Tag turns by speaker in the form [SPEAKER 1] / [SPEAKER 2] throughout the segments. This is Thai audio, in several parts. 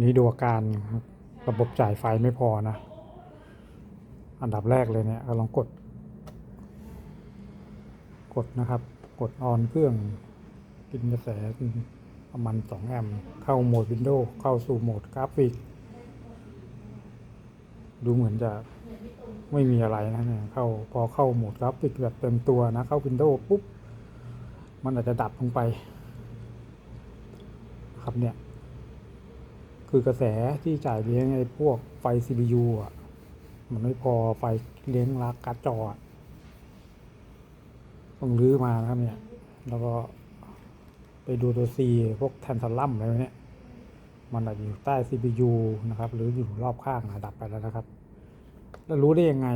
[SPEAKER 1] นี่ดูอาการระบบจ่ายไฟไม่พอนะ อันดับแรกเลยเนี่ยก็ลองกด กดนะครับ กดออนเครื่องกินกระแสประมาณ2แอมป์เข้าโหมดวินโดว์เข้าสู่โหมดกราฟิก ดูเหมือนจะไม่มีอะไรนะเนี่ยเข้าพอเข้าโหมดกราฟิกแบบเต็มตัวนะ เข้าวินโดว์ปุ๊บ มันอาจจะดับลงไป ครับเนี่ย คือกระแสที่จ่ายเลี้ยงไอ้พวกไฟ CPU อะ มันไม่พอไฟเลี้ยงลักการ์ดจออะต้องรื้อมานะครับเนี่ย แล้วก็ไปดูตัว C พวกแทนซัลลัมอะไรเนี่ย มันอาจจะอยู่ใต้ CPU นะครับ หรืออยู่รอบข้างนะดับไปแล้วนะครับ แล้วรู้ได้ยังไง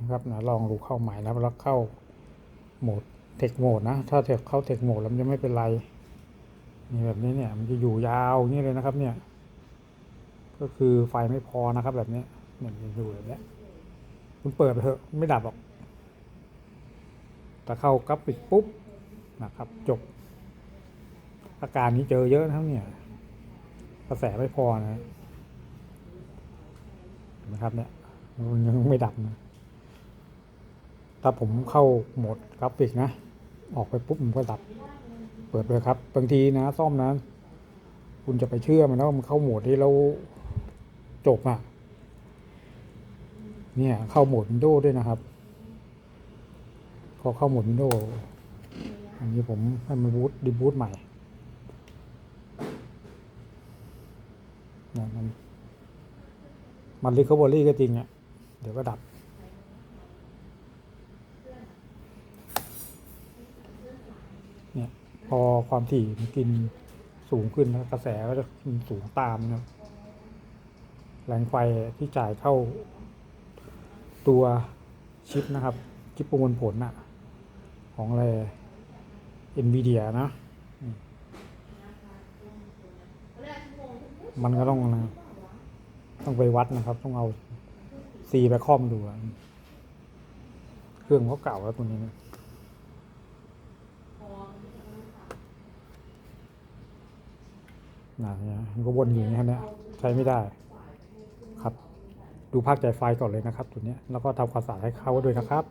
[SPEAKER 1] นะครับนะลองดูเข้าใหม่แล้วแล้วเข้าโหมดเทคโหมดนะ ถ้าเทคเข้าเทคโหมดแล้วมันจะไม่เป็นไร นี่แบบนี้เนี่ย มันจะอยู่ยาวนี้เลยนะครับเนี่ย ก็คือไฟไม่พอนะครับ แบบนี้เนี่ยมันอยู่แบบนี้คุณเปิดไปเถอะไม่ดับหรอกแต่เข้ากราฟิกปุ๊บนะครับจบ อาการนี้เจอเยอะนะครับเนี่ยกระแสไม่พอนะนไหมครับเนี่ยมันยังไม่ดับนะถ้าผมเข้าโหมดกราฟิกนะ ออกไปปุ๊บมันก็ดับ เปิดเลยครับ บางทีนะ ซ่อมนะ คุณจะไปเชื่อมันนะว่ามันเข้าโหมดที่เรา จบอะ เนี่ย เข้าโหมดวินโดว์ด้วยนะครับ พอเข้าโหมดวินโดว์อันนี้ผมให้มันบูตดีบูตใหม่เนี่ยมันมันรีคอเวอรี่ก็จริงอะ เดี๋ยวก็ดับ เนี่ย พอความถี่มันกินสูงขึ้นกระแสก็จะขึ้นสูงตามนะครับ แรงไฟที่จ่ายเข้าตัวชิปนะครับชิปประมวลผลน่ะของอะไร NVIDIA นะอืมมันก็ต้องนะต้องไปวัดนะครับ ต้องเอาซีไปคอมดู เครื่องเขาเก่าแล้วตัวนี้นะนะเนี่ยมันก็วนอยู่อย่างนี้ใช้ไม่ได้ ดูภาคใจไฟก่อนเลยนะครับตัวนี้แล้วก็ทำความสะอาดให้เขาด้วยนะครับ